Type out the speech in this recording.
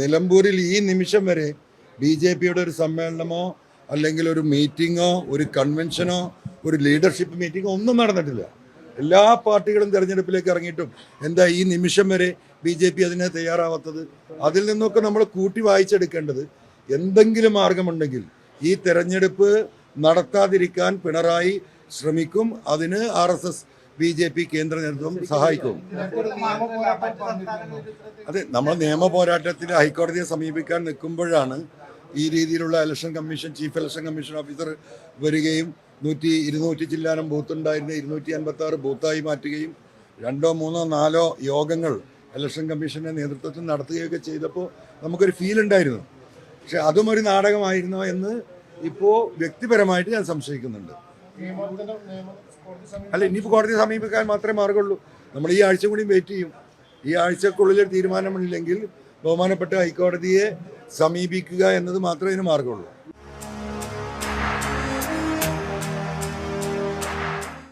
നിലമ്പൂരിൽ ഈ നിമിഷം വരെ ബി ജെ പിയുടെ ഒരു സമ്മേളനമോ അല്ലെങ്കിൽ ഒരു മീറ്റിങ്ങോ ഒരു കൺവെൻഷനോ ഒരു ലീഡർഷിപ്പ് മീറ്റിങ്ങോ ഒന്നും നടന്നിട്ടില്ല. എല്ലാ പാർട്ടികളും തെരഞ്ഞെടുപ്പിലേക്ക് ഇറങ്ങിയിട്ടും എന്താ ഈ നിമിഷം വരെ ബി ജെ പി അതിനെ തയ്യാറാവാത്തത്? അതിൽ നിന്നൊക്കെ നമ്മൾ കൂട്ടി വായിച്ചെടുക്കേണ്ടത് എന്തെങ്കിലും മാർഗമുണ്ടെങ്കിൽ ഈ തെരഞ്ഞെടുപ്പ് നടത്താതിരിക്കാൻ പിണറായി ശ്രമിക്കും. അതിന് R S S B J P കേന്ദ്ര നേതൃത്വം സഹായിക്കും. അതെ നമ്മൾ നിയമ പോരാട്ടത്തിൽ ഹൈക്കോടതിയെ സമീപിക്കാൻ നിൽക്കുമ്പോഴാണ് ഈ രീതിയിലുള്ള election commission chief election commission officer വരികയും നൂറ്റി ഇരുന്നൂറ്റി ചില്ലാനം ബൂത്ത് ഉണ്ടായിരുന്ന ഇരുന്നൂറ്റി അൻപത്തി ആറ് ബൂത്തായി മാറ്റുകയും രണ്ടോ മൂന്നോ നാലോ യോഗങ്ങൾ ഇലക്ഷൻ കമ്മീഷന്റെ നേതൃത്വത്തിൽ നടത്തുകയൊക്കെ ചെയ്തപ്പോൾ നമുക്കൊരു ഫീൽ ഉണ്ടായിരുന്നു. പക്ഷെ അതും ഒരു നാടകമായിരുന്നോ എന്ന് ഇപ്പോൾ വ്യക്തിപരമായിട്ട് ഞാൻ സംശയിക്കുന്നുണ്ട്. അല്ല ഇനിയിപ്പോൾ കോടതിയെ സമീപിക്കാൻ മാത്രമേ മാർഗമുള്ളൂ. നമ്മൾ ഈ ആഴ്ച കൂടി വെയിറ്റ് ചെയ്യും. ഈ ആഴ്ചക്കുള്ളിൽ തീരുമാനമില്ലെങ്കിൽ ബഹുമാനപ്പെട്ട ഹൈക്കോടതിയെ സമീപിക്കുക എന്നത് മാത്രമേ ഇതിന് മാർഗമുള്ളൂ.